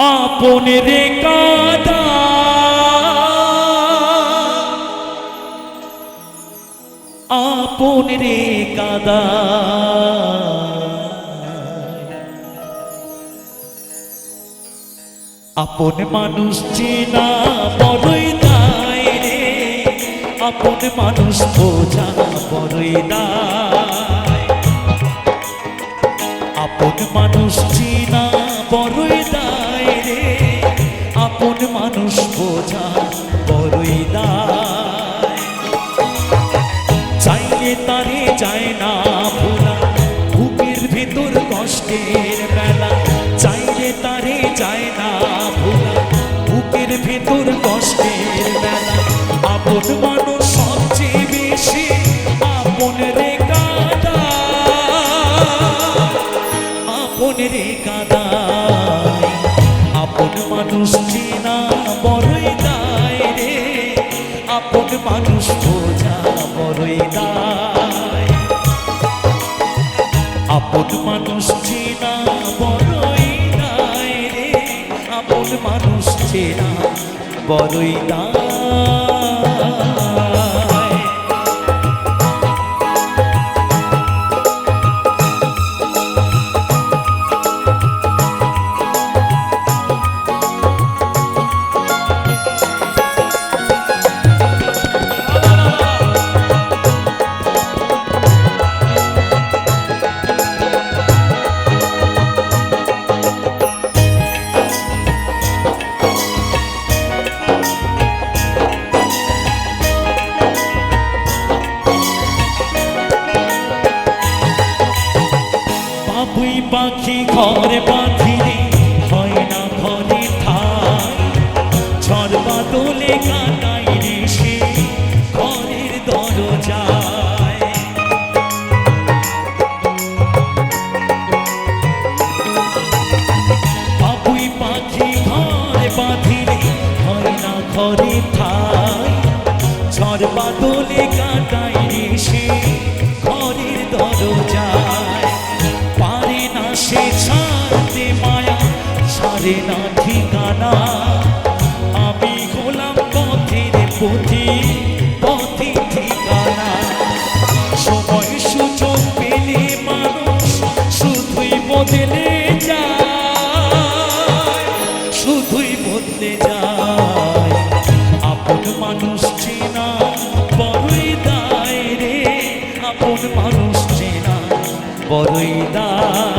আপন রে কাদা। আপন রে কাদা। আপন মানুষ চেনা বড়ই দায় রে। আপন মানুষ বোঝা বড়ই দায়। আপন মানুষ চেনা বুকের ভিতর বড়ই দায় পাখি ঘরে বাঁধিলে হয় না ঘরে ঝড় বাদলে কাটাই রে সে ঘরের দরজায়। বাবুই পাখি ঘরে বাঁধিলে হয় না ঘরে সারে না ঠিকানা। আমি হলাম পথের পথি, পথে ঠিকানা। সময় সুযোগ পেলে মানুষ শুধুই বদলে যায়, শুধুই বদলে যায়। আপন মানুষ চেনা, বড়ই দায় রে। আপন মানুষ চেনা, বড়ই দায়।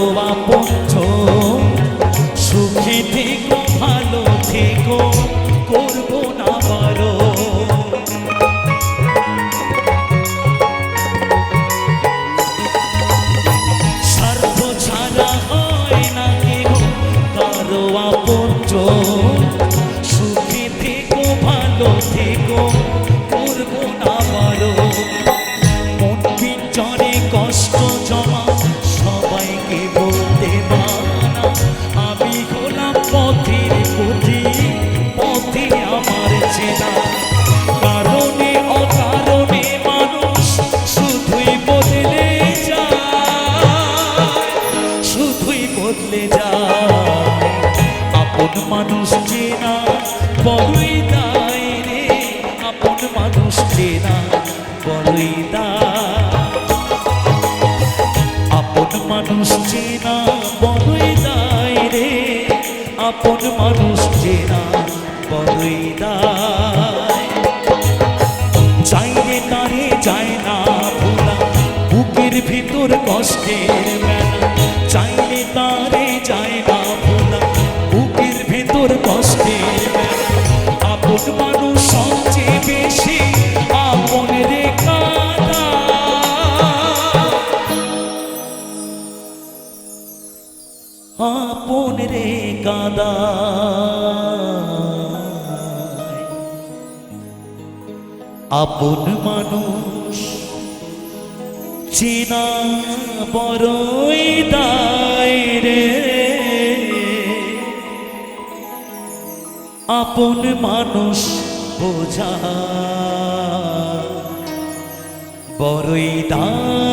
কারও বড়ই দায় আপন মানুষ চেনা রে, আপন মানুষ চেনা বড়ই দায় চাইলে যায় না ভোলা, বুকের ভিতর কষ্টের আপন রে কাদা। আপন মানুষ চেনা বড়ই দায় রে। আপন মানুষ বোঝা বড়ই দায়।